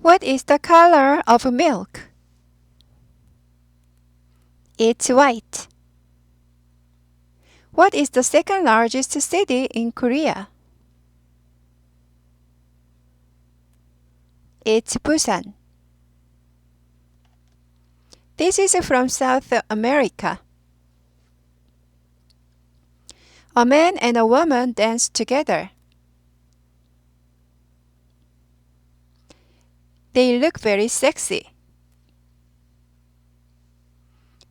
What is the color of milk? It's white. What is the second largest city in Korea? It's Busan. This is from South America. A man and a woman dance together. They look very sexy.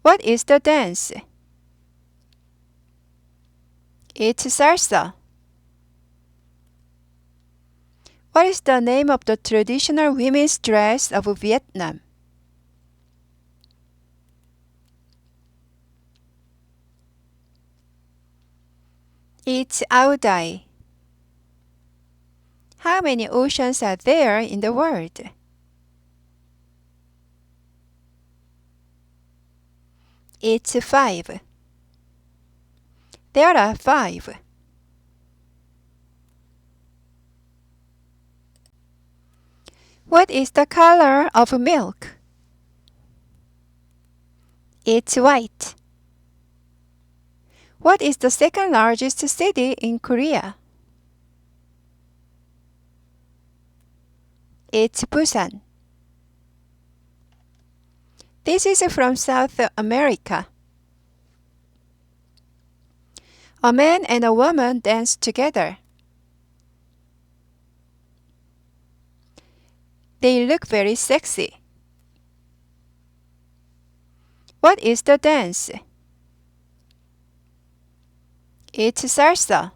What is the dance? It's salsa. What is the name of the traditional women's dress of Vietnam? It's dài. How many oceans are there in the world? It's five. There are five. What is the color of milk? It's white. What is the second largest city in Korea? It's Busan. This is from South America. A man and a woman dance together. They look very sexy. What is the dance? It's salsa.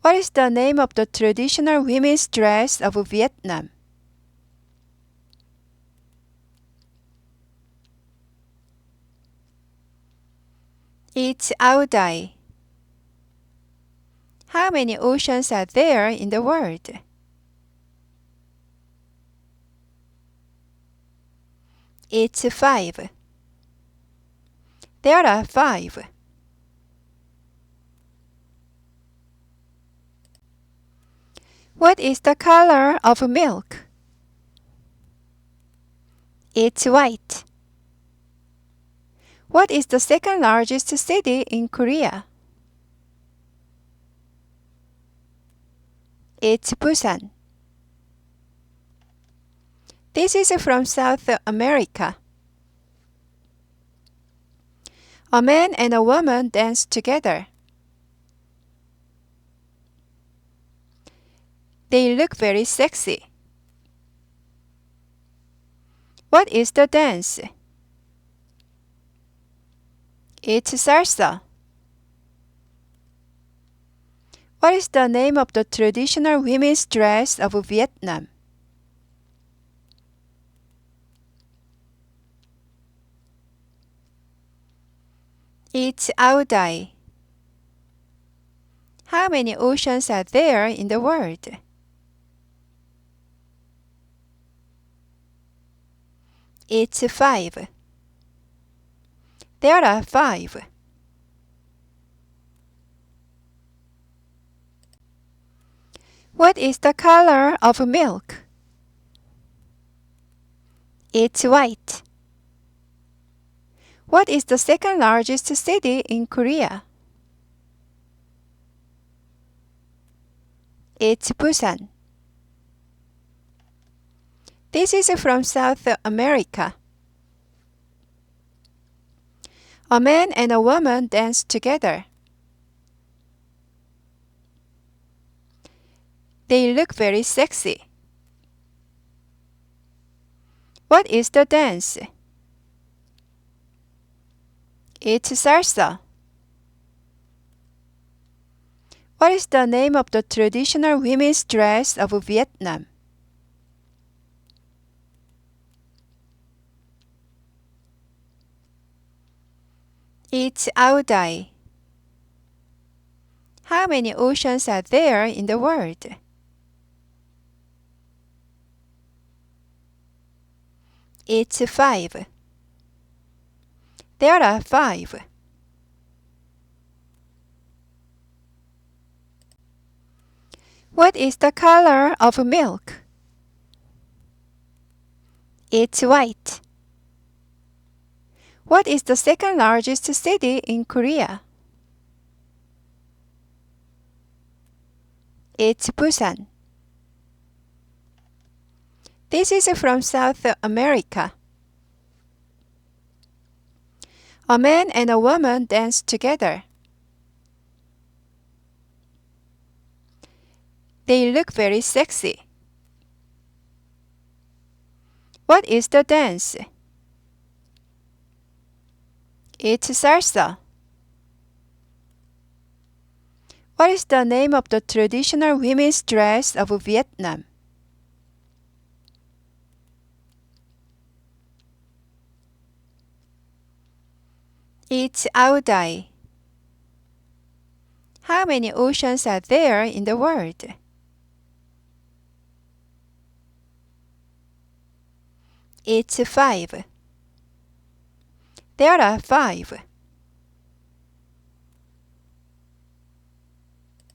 What is the name of the traditional women's dress of Vietnam? It's dài. How many oceans are there in the world? It's five. There are five. What is the color of milk? It's white. What is the second largest city in Korea? It's Busan. This is from South America. A man and a woman dance together. They look very sexy. What is the dance? It's salsa. What is the name of the traditional women's dress of Vietnam? It's dài. How many oceans are there in the world? It's five. There are five. What is the color of milk? It's white. What is the second largest city in Korea? It's Busan. This is from South America. A man and a woman dance together. They look very sexy. What is the dance? It's salsa. What is the name of the traditional women's dress of Vietnam? It's dài. How many oceans are there in the world? It's five. There are five. What is the color of milk? It's white. What is the second largest city in Korea? It's Busan. This is from South America. A man and a woman dance together. They look very sexy. What is the dance? It's salsa. What is the name of the traditional women's dress of Vietnam? It's dài. How many oceans are there in the world? It's five. There are five.